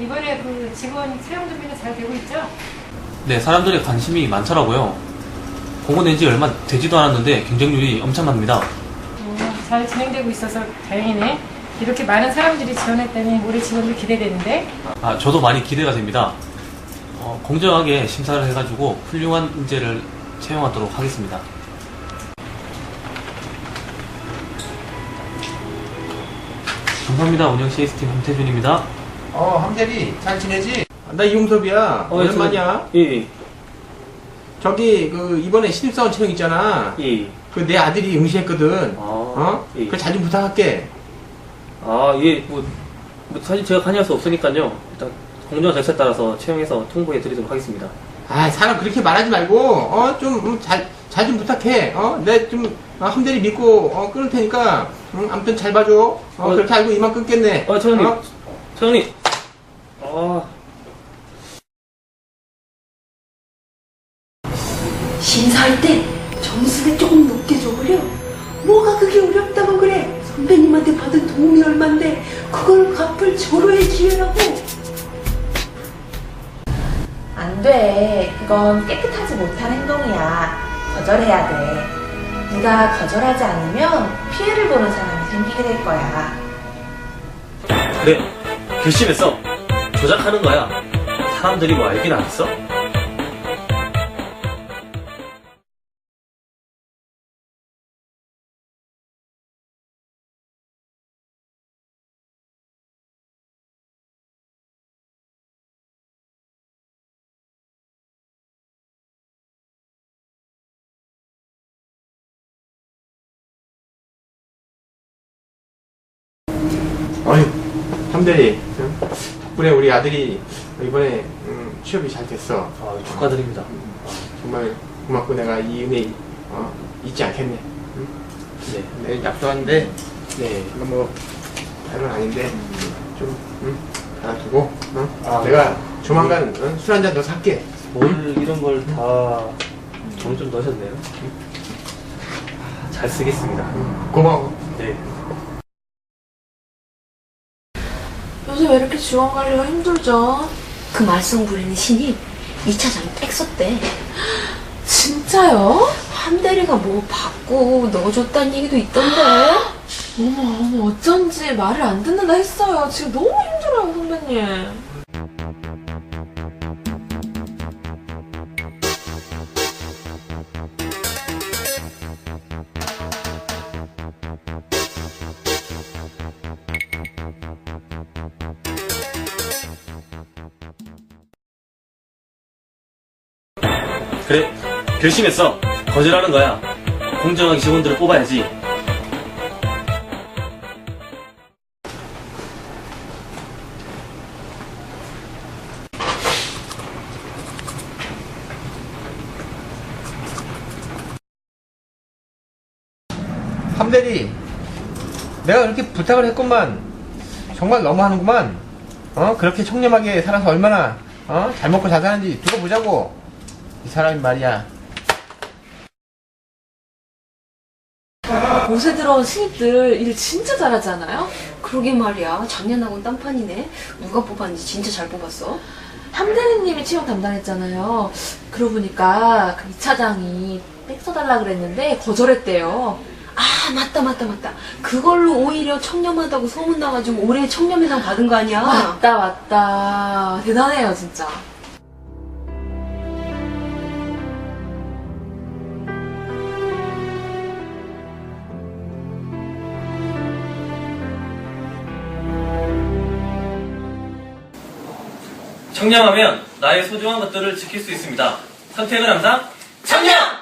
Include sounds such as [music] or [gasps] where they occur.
이번에 그 직원 채용 준비는 잘 되고 있죠? 네, 사람들의 관심이 많더라고요. 공고낸 지 얼마 되지도 않았는데 경쟁률이 엄청납니다. 음, 잘 진행되고 있어서 다행이네. 이렇게 많은 사람들이 지원했다니 올해 직원들 기대되는데. 아, 저도 많이 기대가 됩니다. 어, 공정하게 심사를 해가지고 훌륭한 인재를 채용하도록 하겠습니다. 감사합니다. 운영 CS팀 함태준입니다. 어, 함대리 잘 지내지? 나 이용섭이야. 오랜만이야. 예, 저기 그 이번에 신입사원 채용 있잖아. 예. 그 내 아들이 응시했거든. 아, 어? 예. 그 잘 좀 부탁할게. 아, 예, 뭐, 뭐 사실 제가 관여할 수 없으니까요. 일단 공정한 절차에 따라서 채용해서 통보해 드리도록 하겠습니다. 아, 사람 그렇게 말하지 말고 어좀잘잘 좀 부탁해. 어, 내 좀 어, 함대리 믿고 어, 끊을 테니까 응, 아무튼 잘 봐줘. 어, 어, 그렇게 알고 이만 끊겠네. 어, 차장님. 어? 차장님. 아, 심사할 때 점수를 조금 높게 줘버려. 뭐가 그게 어렵다고 그래. 선배님한테 받은 도움이 얼만데 그걸 갚을 절호의 기회라고. 안 돼. 그건 깨끗하지 못한 행동이야. 거절해야 돼. 네가 거절하지 않으면 피해를 보는 사람이 생기게 될 거야. 그래. 결심했어. 조작하는 거야. 사람들이 뭐 알긴 알았어? 함대리. 응? 덕분에 우리 아들이 이번에 음, 취업이 잘 됐어. 아, 축하드립니다. 정말 고맙고 내가 이 은혜 어, 잊지 않겠네. 응? 네. 내일 약속하는데 네. 이거 뭐 다른 건 아닌데 좀 응? 알아두고 응? 아, 내가 조만간 응? 술 한잔 더 살게. 뭘 이런 걸다정좀 넣으셨네요. 아, 잘 쓰겠습니다. 응. 고마워. 네. 요새 왜 이렇게 직원 관리가 힘들죠? 그 말썽 부리는 신입 2차장이 백 썼대. 진짜요? 함대리가 뭐 받고 넣어줬다는 얘기도 있던데. [gasps] 어머 어머 어쩐지 말을 안 듣는다 했어요. 지금 너무 힘들어요 선배님. 그래. 결심했어. 거절하는 거야. 공정하게 직원들을 뽑아야지. 함대리, 내가 그렇게 부탁을 했건만 정말 너무하는구만. 어 그렇게 청렴하게 살아서 얼마나 어? 잘 먹고 잘 사는지 두고 보자고. 이 사람이 말이야. 옷에 들어온 신입들 일 진짜 잘하잖아요. 그러게 말이야. 작년하고는 딴판이네. 누가 뽑았는지 진짜 잘 뽑았어. 함대리님이 채용 담당했잖아요. 그러고 보니까 그 이차장이 백 써달라 그랬는데 거절했대요. 아 맞다 맞다 맞다. 그걸로 오히려 청렴하다고 소문나가지고 올해 청렴회상 받은 거 아니야? 맞다 맞다 대단해요 진짜. 청량하면 나의 소중한 것들을 지킬 수 있습니다. 선택은 항상 청량!